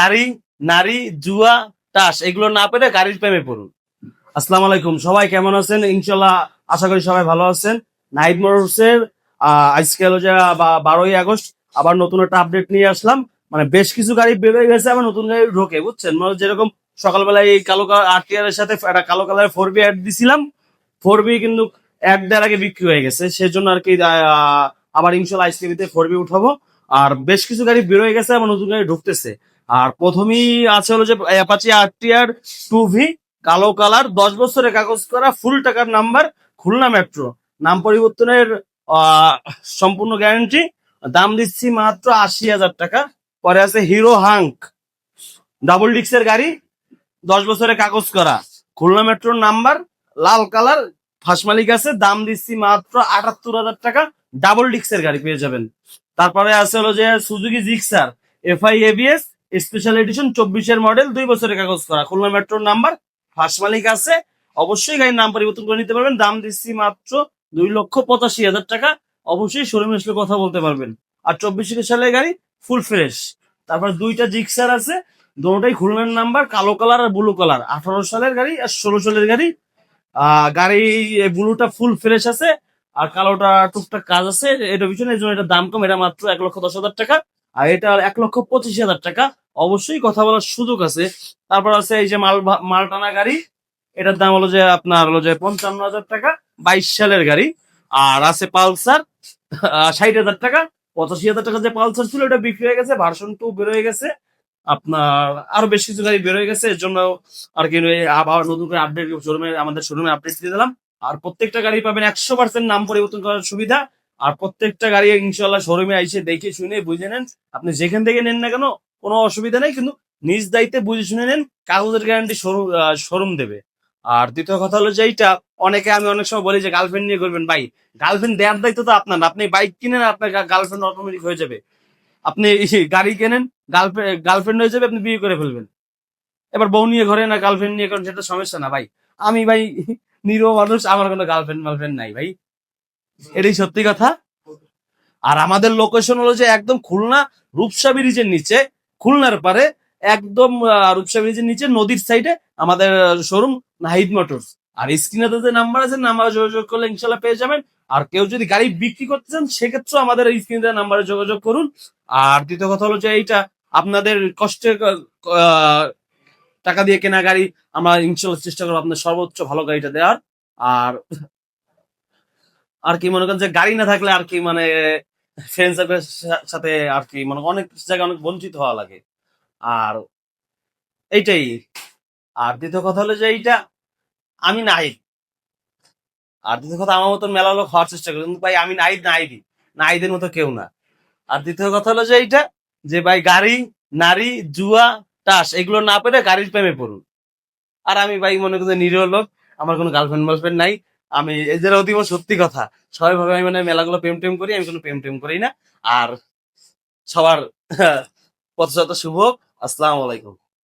গাড়ি নারী, জুয়া টাস এগুলো না পেরে গাড়ির প্রেমে পড়ুন। আসসালামু আলাইকুম, সবাই কেমন আছেন? ইনশাল্লাহ আশা করি সবাই ভালো আছেন। নাইট মোটরসের আজকে হলো যে বারোই আগস্ট, আবার নতুন একটা আপডেট নিয়ে আসলাম। মানে বেশ কিছু গাড়ি বেরোয় গেছে, আবার নতুন গাড়ি ঢোকে, বুঝছেন? মানে যেরকম সকালবেলা এই কালো আরটিআর এর সাথে একটা কালো কালারের ফোর বি অ্যাড দিছিলাম। ফোর বি কিন্তু এক দেড় আগে বিক্রি হয়ে গেছে, সেজন্য আর কি আবার ইনশাল্লাহ আইসক্রিমিতে ফোর বি উঠাবো। আর বেশ কিছু গাড়ি বেরোয় গেছে, আবার নতুন গাড়ি ঢুকতেছে। আর প্রথমেই আছে হলো যে অ্যাপাচি আরটিআর টু ভি কালো কালার দশ বছরের কাগজ করা ফুল টাকার নাম্বার খুলনা মেট্রো নাম পরিবর্তনের সম্পূর্ণ গ্যারান্টি দাম দিচ্ছি মাত্র আশি হাজার টাকা। পরে আছে হিরো হাঙ্ক ডাবল ডিক্সের গাড়ি, দশ বছরের কাগজ করা। খুলনা মেট্রোর নাম্বার লাল কালার ফার্স্ট মালিক আছে। দাম দিচ্ছি মাত্র আটাত্তর হাজার টাকা। ডাবল ডিক্সের গাড়ি পেয়ে যাবেন। তারপরে আছে হলো যে Suzuki Gixxer FI ABS special edition চব্বিশের মডেল দুই বছরের কাগজ করা। খুলনা মেট্রোর নাম্বার ফার্স্ট মালিক আছে। অবশ্যই গাড়ির নাম পরিবর্তন করে নিতে পারবেন। দাম দিচ্ছি মাত্র দুই লক্ষ পঁচাশি হাজার টাকা। অবশ্যই শোরুমে এসে কথা বলতে পারবেন। আর চব্বিশ সালের গাড়ি ফুল ফ্রেশ তারপর দুইটা জিক্সার আছে। দুটোটাই খুলনার নাম্বার কালো কালার আর ব্লু কালার আঠারো সালের গাড়ি আর ষোলো সালের গাড়ি। গাড়ি ব্লুটা ফুল ফ্রেশ আছে। আর কালোটা টুকটাক কাজ আছে। এটা পিছনে এই জন্য এটা দাম কম। এটা মাত্র এক লক্ষ দশ হাজার টাকা। আর এটা এক লক্ষ পঁচিশ হাজার টাকা। অবশ্যই কথা বলার সুযোগ আছে। তারপর আছে এই যে মাল মাল টানা গাড়ি। এটার দাম হলো যে আপনার হলো যে পঞ্চান্ন হাজার টাকা, বাইশ সালের গাড়ি। আর আছে পালসার ষাট হাজার টাকা, পঁচাশি হাজার টাকা যে পালসার ছিল এটা বিক্রি হয়ে গেছে ভার্সন টু বের হয়ে গেছে। আপনার আরও বেশ কিছু গাড়ি বের হয়ে গেছে, এর জন্য আর কি আবার নতুন করে আপডেট শোরুমে আমাদের শোরুমে আপডেট দিয়ে দিলাম। আর প্রত্যেকটা গাড়ি পাবেন একশো পার্সেন্ট নাম পরিবর্তন করার সুবিধা। আর প্রত্যেকটা গাড়ি ইনশাল্লাহ শোরুমে এসে দেখে শুনে বুঝে নেন। আপনি যেখান থেকে নেন না কেন, কোনো অসুবিধা নেই, কিন্তু নিজ দায়িত্বে বুঝে শুনে নেন, কাগজের গ্যারান্টি শোরুম শোরুম দেবে। আর দ্বিতীয় কথা হলো যে এইটা, অনেকে আমি অনেক সময় বলি যে গার্লফ্রেন্ড নিয়ে করবেন, ভাই গার্লফ্রেন্ড দেওয়ার দায়িত্ব তো আপনার আপনি বাইক কিনেন আপনার গার্লফ্রেন্ড অটোমেটিক হয়ে যাবে। আপনি গাড়ি কেনেন গার্লফ্রেন্ড গার্লফ্রেন্ড হয়ে যাবে, আপনি বিয়ে করে ফেলবেন। এবার বউ নিয়ে ঘরে না গার্লফ্রেন্ড নিয়ে করেন সেটা সমস্যা না, ভাই। আমি, ভাই, নিরীহ মানুষ, আমার কোনো গার্লফ্রেন্ড মার্লফ্রেন্ড নাই, ভাই। এটাই সত্যি কথা। আর আমাদের লোকেশন হলো যে একদম খুলনা, রূপসা ব্রিজের নিচে। খুলনার পারে একদম রূপসা ব্রিজের নিচে নদীর সাইডে আমাদের শোরুম নাহিদ মোটরস আর স্ক্রিনে যে নাম্বার আছে নাম্বার যোগাযোগ করলে ইনশাল্লাহ পেয়ে যাবেন। আর কেউ যদি গাড়ি বিক্রি করতে চান, সেক্ষেত্রেও আমাদের এই স্ক্রিনে নাম্বারে যোগাযোগ করুন। আর দ্বিতীয় কথা হলো যে এইটা আপনাদের কষ্টে টাকা দিয়ে কেনা গাড়ি, আমরা ইনশাল্লাহ চেষ্টা করব আপনার সর্বোচ্চ ভালো গাড়িটা দেওয়ার। আর আর কি মনে করেন যে গাড়ি না থাকলে আর কি মানে ফ্রেন্ড সাথে আর কি মানে অনেক জায়গায় অনেক বঞ্চিত হওয়া লাগে। আর এইটাই। আর দ্বিতীয় কথা হলো যে এইটা আমি নাহিদ আর দ্বিতীয় কথা আমার মতন মেলা লোক হওয়ার চেষ্টা করি। ভাই, আমি নাহিদ নাহিদি নাহিদের মতো কেউ না। আর দ্বিতীয় কথা হলো যে এইটা, যে ভাই গাড়ি, নারী, জুয়া, টাস, এগুলো না পেরে গাড়ির প্রেমে পড়ুন। আর আমি ভাই মনে করি নিরীহ লোক। আমার কোনো গার্লফ্রেন্ড মার্লফ্রেন্ড নাই। আমি এদের অতীব সত্যি কথা। সবাই ভাবে আমি মানে মেলাগুলো প্রেম টেম করি, আমি কোনো প্রেম টেম করি না। আর সবার পথ শুভ। হোক। আসসালামু আলাইকুম।